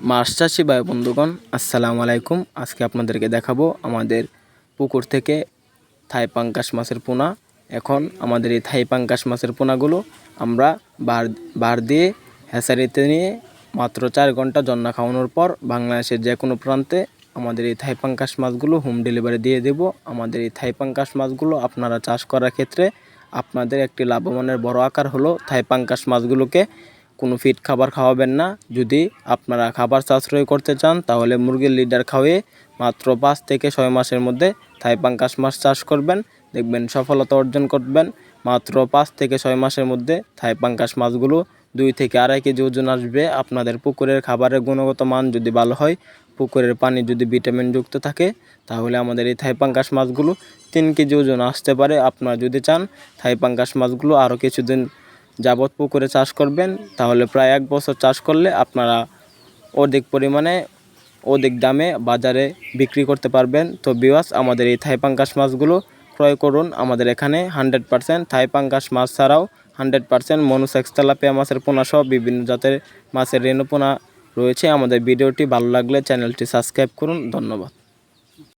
মাছ চাষি ভাই, বন্ধুগণ, আসসালামু আলাইকুম। আজকে আপনাদেরকে দেখাবো আমাদের পুকুর থেকে থাই পাঙ্কাশ মাছের পোনা। এখন আমাদের এই থাই পাঙ্কাশ মাছের পোনাগুলো আমরা বার বার দিয়ে হ্যাসারিতে নিয়ে মাত্র চার ঘণ্টা জন্না খাওয়ানোর পর বাংলাদেশের যে কোনো প্রান্তে আমাদের এই থাই পাঙ্কাশ মাছগুলো হোম ডেলিভারি দিয়ে দেব। আমাদের এই থাই পাঙ্কাশ মাছগুলো আপনারা চাষ করার ক্ষেত্রে আপনাদের একটি লাভবানের বড় আকার হলো থাই পাঙ্কাশ মাছগুলোকে কোনো ফিট খাবার খাওয়াবেন না। যদি আপনারা খাবার সাশ্রয় করতে চান, তাহলে মুরগির লিডার খাওয়িয়ে মাত্র পাঁচ থেকে ছয় মাসের মধ্যে থাই পাঙ্কাশ মাছ চাষ করবেন। দেখবেন সফলতা অর্জন করবেন। মাত্র পাঁচ থেকে ছয় মাসের মধ্যে থাই পাঙ্কাশ মাছগুলো দুই থেকে আড়াই কেজি ওজন আসবে। আপনাদের পুকুরের খাবারের গুণগত মান যদি ভালো হয়, পুকুরের পানি যদি ভিটামিনযুক্ত থাকে, তাহলে আমাদের এই থাই পাঙ্কাশ মাছগুলো তিন কেজি ওজন আসতে পারে। আপনারা যদি চান, থাই পাঙ্কাশ মাছগুলো আরও কিছুদিন যাবত পুকুরে চাষ করবেন, তাহলে প্রায় এক বছর চাষ করলে আপনারা অধিক পরিমাণে অধিক দামে বাজারে বিক্রি করতে পারবেন। তো বিওয়াস আমাদের এই থাই পাঙ্কাশ মাছগুলো ক্রয় করুন। আমাদের এখানে হান্ড্রেড পার্সেন্ট থাই পাঙ্কাশ মাছ ছাড়াও হান্ড্রেড পার্সেন্ট মনুসেক্স তেলাপিয়া মাছের পোনা সহ বিভিন্ন জাতের মাছের রেণু পোনা রয়েছে। আমাদের ভিডিওটি ভালো লাগলে চ্যানেলটি সাবস্ক্রাইব করুন। ধন্যবাদ।